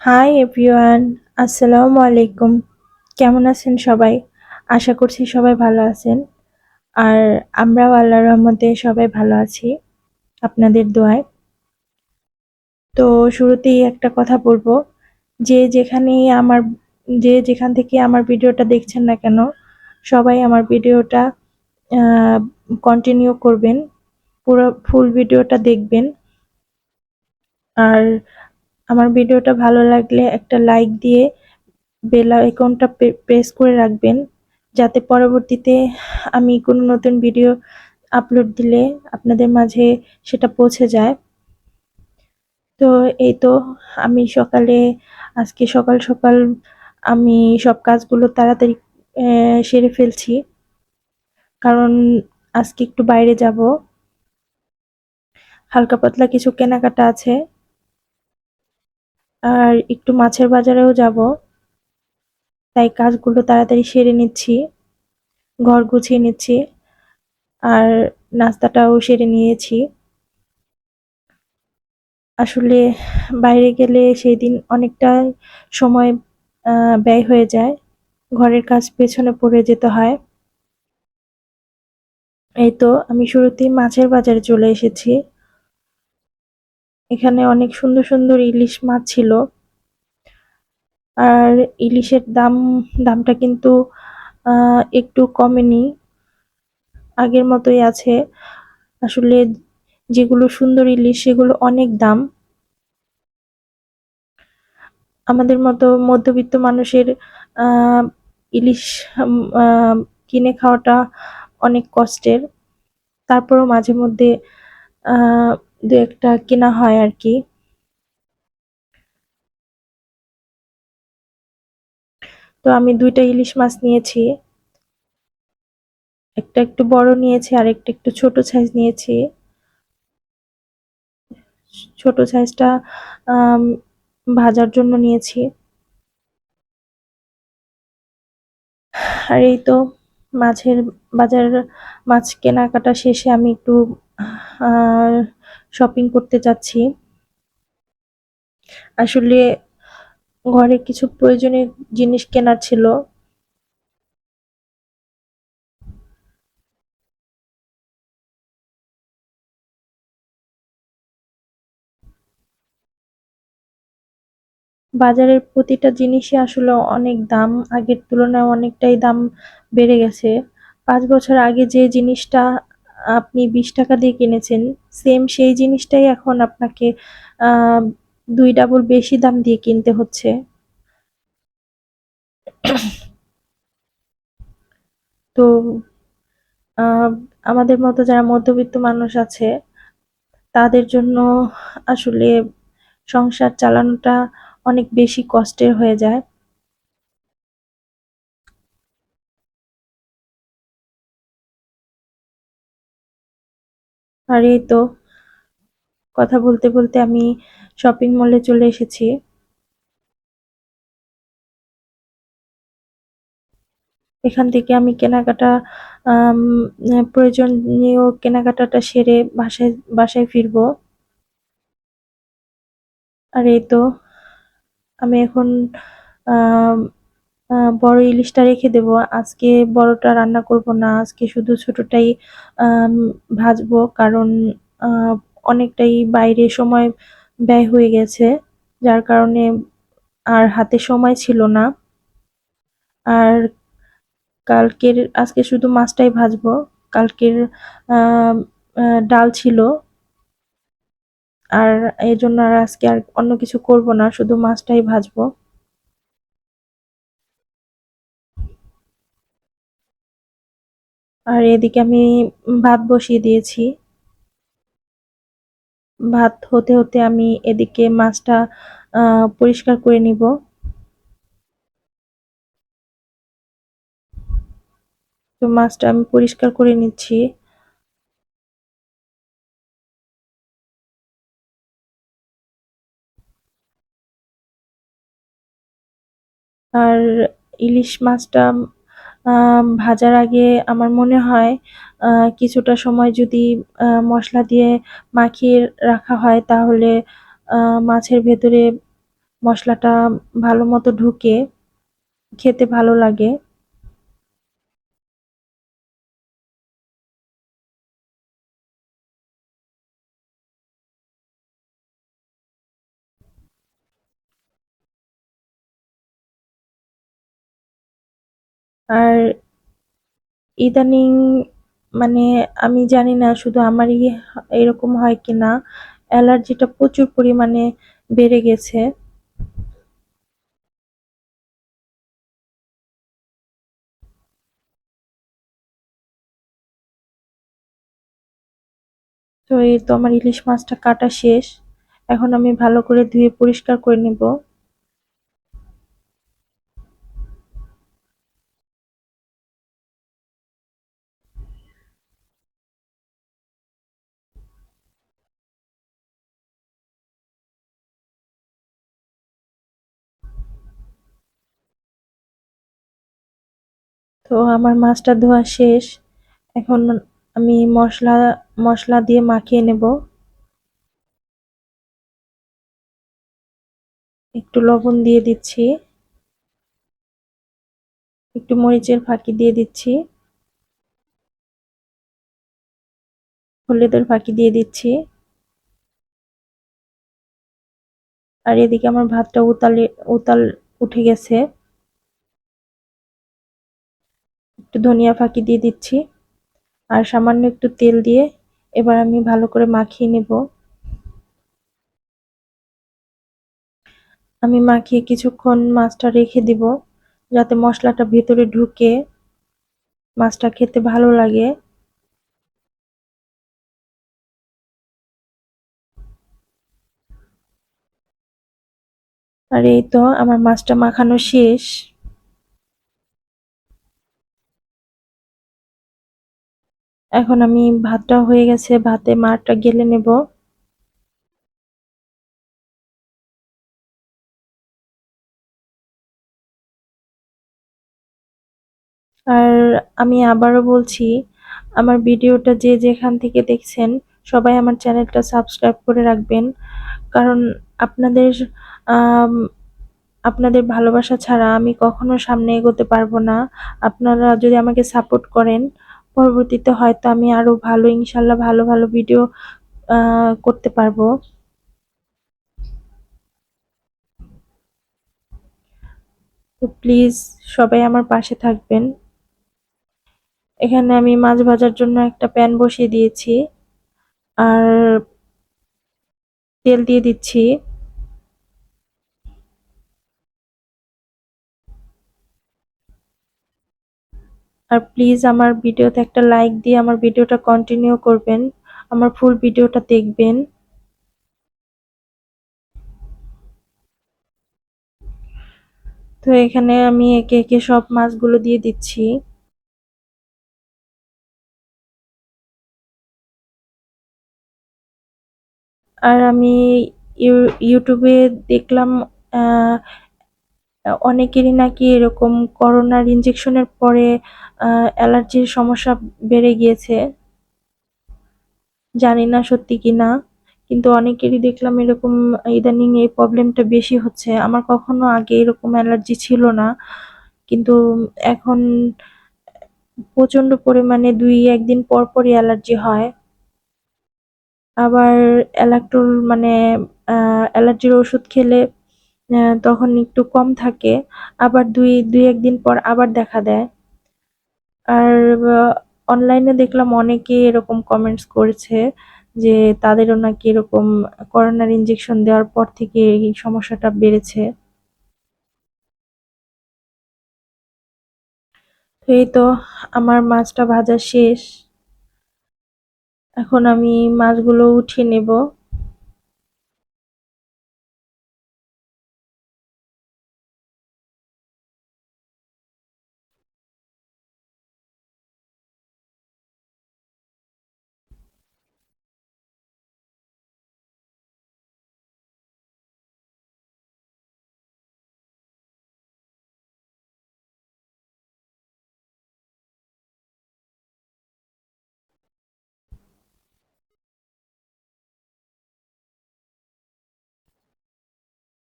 Hi everyone আসসালামু আলাইকুম কেমন আছেন সবাই? আশা করছি সবাই ভালো আছেন। আর আমরাও আল্লাহর রহমতে সবাই ভালো আছি আপনাদের দোয়ায়। তো শুরুতেই একটা কথা বলব। যে যেখানেই আমার, যে যেখান থেকে আমার ভিডিওটা দেখছেন না কেন, সবাই আমার ভিডিওটা কন্টিনিউ করবেন। পুরো ফুল ভিডিওটা দেখবেন। আর আমার ভিডিওটা ভালো লাগলে একটা লাইক দিয়ে বেল আইকনটা প্রেস করে রাখবেন, যাতে পরবর্তীতে আমি কোনো নতুন ভিডিও আপলোড দিলে আপনাদের মাঝে সেটা পৌঁছে যায়। তো এই তো, আমি সকালে, আজকে সকাল সকাল আমি সব কাজগুলো তাড়াতাড়ি সেরে ফেলছি। কারণ আজকে একটু বাইরে যাব। হালকা পাতলা কিছু কেনাকাটা আছে। আর একটু মাছের বাজারেও যাব। তাই কাজগুলো তাড়াতাড়ি সেরে নিচ্ছি, ঘর গুছিয়ে নিচ্ছি, আর নাস্তাটাও সেরে নিয়েছি। আসলে বাইরে গেলে সেই দিন অনেকটা সময় ব্যয় হয়ে যায়। ঘরের কাজ পেছনে পড়ে যেতে হয়। এই তো আমি শুরুতেই মাছের বাজারে চলে এসেছি। এখানে অনেক সুন্দর সুন্দর ইলিশ মাছ ছিল। আর ইলিশের দাম, দামটা কিন্তু একটু কমেনি। আগের মতোই আছে। আসলে যেগুলো সুন্দর ইলিশ, সেগুলো অনেক দাম। আমাদের মতো মধ্যবিত্ত মানুষের ইলিশ কিনে খাওয়াটা অনেক কষ্টের। তারপরও মাঝে মধ্যে দু একটা কেনা হয় আর কি। তো আমি দুইটা ইলিশ মাছ নিয়েছি। একটা একটু বড় নিয়েছি, আর একটা একটু ছোট সাইজ নিয়েছি। ছোট সাইজটা ভাজার জন্য নিয়েছি। আর এই তো মাছের বাজার, মাছ কেনাকাটা শেষে আমি একটু শপিং করতে যাচ্ছি। আসলে ঘরে কিছু প্রয়োজনীয় জিনিস কেনার ছিল। বাজারের প্রতিটা জিনিসই আসলে অনেক দাম, আগের তুলনায় অনেকটাই দাম বেড়ে গেছে। পাঁচ বছর আগে যে জিনিসটা আপনি বিশ টাকা দিয়ে কিনেছেন সেম সেই জিনিসটাই এখন আপনাকে দুই ডাবল বেশি দাম দিয়ে কিনতে হচ্ছে। তো আমাদের মতো যারা মধ্যবিত্ত মানুষ আছে, তাদের জন্য আসলে সংসার চালানোটা অনেক বেশি কষ্টের হয়ে যায়। আর এই তো, কথা বলতে বলতে আমি শপিং মলে চলে এসেছি। এখান থেকে আমি কেনাকাটা প্রয়োজনীয় কেনাকাটাটা সেরে বাসায় বাসায় ফিরবো। আর এই তো, আমি এখন বড় ইলিশটা রেখে দেব। আজকে বড়টা রান্না করব না, আজকে শুধু ছোটটাই ভাজবো কারণ অনেকটাই বাইরে সময় ব্যয় হয়ে গেছে, যার কারণে আর হাতে সময় ছিল না। আর কালকের, আজকে শুধু মাছটাই ভাজবো। কালকের ডাল ছিল। আর এই জন্য আর আজকে আর অন্য কিছু করব না, শুধু মাছটাই ভাজবো। আর এদিকে আমি ভাত বসিয়ে দিয়েছি। ভাত হতে হতে আমি এদিকে মাছটা পরিষ্কার করে নিব। তো মাছটা আমি পরিষ্কার করে নিচ্ছি। আর ইলিশ মাছটা ভাজার আগে আমার মনে হয় কিছুটা সময় যদি মশলা দিয়ে মাখিয়ে রাখা হয় তাহলে মাছের ভেতরে মশলাটা ভালো মতো ঢুকে, খেতে ভালো লাগে। আর ইদানিং মানে আমি জানি না শুধু আমারই এরকম হয় কিনা, অ্যালার্জিটা প্রচুর পরিমাণে বেড়ে গেছে। তো এই তো আমার ইলিশ মাছটা কাটা শেষ। এখন আমি ভালো করে ধুয়ে পরিষ্কার করে নিব। তো আমার মাছটা ধোয়া শেষ। এখন আমি মশলা মশলা দিয়ে মাখিয়ে নেব। একটু লবণ দিয়ে দিচ্ছি। একটু মরিচের ফাঁকি দিয়ে দিচ্ছি। হলুদের ফাঁকি দিয়ে দিচ্ছি। আর এদিকে আমার ভাতটা উতালে, উতাল, উঠে গেছে। একটু ধনিয়া ফাঁকি দিয়ে দিচ্ছি। আর সামান্য একটু তেল দিয়ে এবার আমি ভালো করে মাখিয়ে নেব। আমি মাখিয়ে কিছুক্ষণ মাছটা রেখে দিব, যাতে মশলাটা ভেতরে ঢুকে মাছটা খেতে ভালো লাগে। আর এই তো আমার মাছটা মাখানো শেষ। এখন আমি ভাতটা হয়ে গেছে, ভাতে মারটা গেলে নেব। আর আমি আবারও বলছি, আমার ভিডিওটা যে যেখান থেকে দেখছেন, সবাই আমার চ্যানেলটা সাবস্ক্রাইব করে রাখবেন। কারণ আপনাদের আপনাদের ভালোবাসা ছাড়া আমি কখনো সামনে এগোতে পারব না। আপনারা যদি আমাকে সাপোর্ট করেন পরবর্তীতে হয়তো আমি আরও ভালো, ইনশাল্লাহ ভালো ভালো ভিডিও করতে পারব। তো প্লিজ সবাই আমার পাশে থাকবেন। এখানে আমি মাছ ভাজার জন্য একটা প্যান বসিয়ে দিয়েছি। আর তেল দিয়ে দিচ্ছি। আর প্লিজ আমার ভিডিওতে একটা লাইক দিয়ে আমার ভিডিওটা কন্টিনিউ করবেন। আমার ফুল ভিডিওটা দেখবেন। তো এখানে আমি একে একে সব মাছগুলো দিয়ে দিচ্ছি। আর আমি ইউটিউবে দেখলাম অনেকেরই নাকি এরকম করোনার ইঞ্জেকশনের পরে অ্যালার্জির সমস্যা বেড়ে গিয়েছে। জানি না সত্যি কি না, কিন্তু অনেকেরই দেখলাম এরকম, ইদানিং এই প্রবলেমটা বেশি হচ্ছে। আমার কখনো আগে এরকম অ্যালার্জি ছিল না, কিন্তু এখন প্রচণ্ড পরিমাণে দুই, একদিন পর পরই অ্যালার্জি হয়। আবার অ্যালাক্টোল মানে অ্যালার্জির ওষুধ খেলে তখন একটু কম থাকে, আবার দুই দুই একদিন পর আবার দেখা দেয়। আর অনলাইনে দেখলাম অনেকে এরকম কমেন্টস করেছে যে তাদেরও নাকি এরকম করোনার ইঞ্জেকশন দেওয়ার পর থেকে এই সমস্যাটা বেড়েছে। তো এই তো আমার মাছটা ভাজা শেষ। এখন আমি মাছগুলো উঠিয়ে নেব।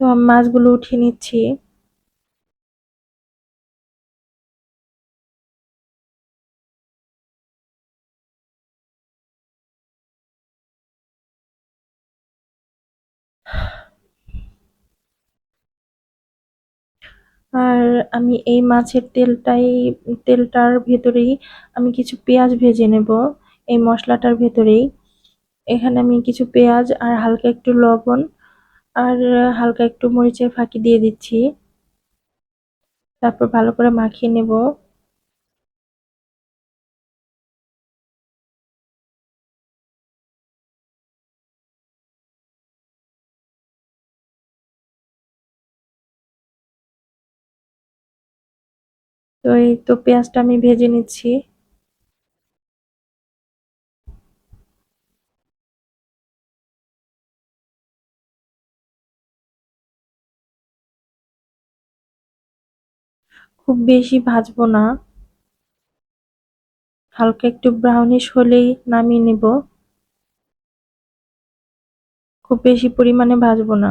তো মাছগুলো উঠিয়ে নিচ্ছি। আর আমি এই মাছের তেলটাই, তেলটার ভেতরেই আমি কিছু পেঁয়াজ ভেজে নেব, এই মশলাটার ভেতরেই। এখানে আমি কিছু পেঁয়াজ আর হালকা একটু লবণ আর হালকা একটু মরিচের ফাঁকি দিয়ে দিচ্ছি। তারপর ভালো করে মাখিয়ে নেব। তো এই তো পেঁয়াজটা আমি ভেজে নিচ্ছি। খুব বেশি ভাজবো না। হালকা একটু ব্রাউনিশ হলেই নামিয়ে নেব। খুব বেশি পরিমাণে ভাজবো না।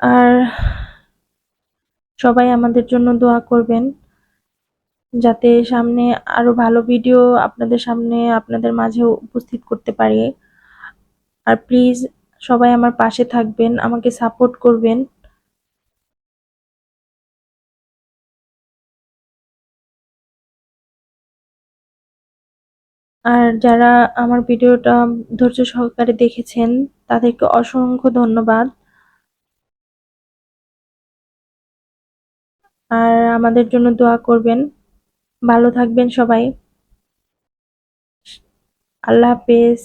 আর সবাই আমাদের জন্য দোয়া করবেন, যাতে সামনে আরও ভালো ভিডিও আপনাদের সামনে, আপনাদের মাঝে উপস্থিত করতে পারি। আর প্লিজ সবাই আমার পাশে থাকবেন, আমাকে সাপোর্ট করবেন। আর যারা আমার ভিডিওটা ধৈর্য সহকারে দেখেছেন, তাদেরকে অসংখ্য ধন্যবাদ। আর আমাদের জন্য দোয়া করবেন। ভালো থাকবেন সবাই। আল্লাহ হাফেজ।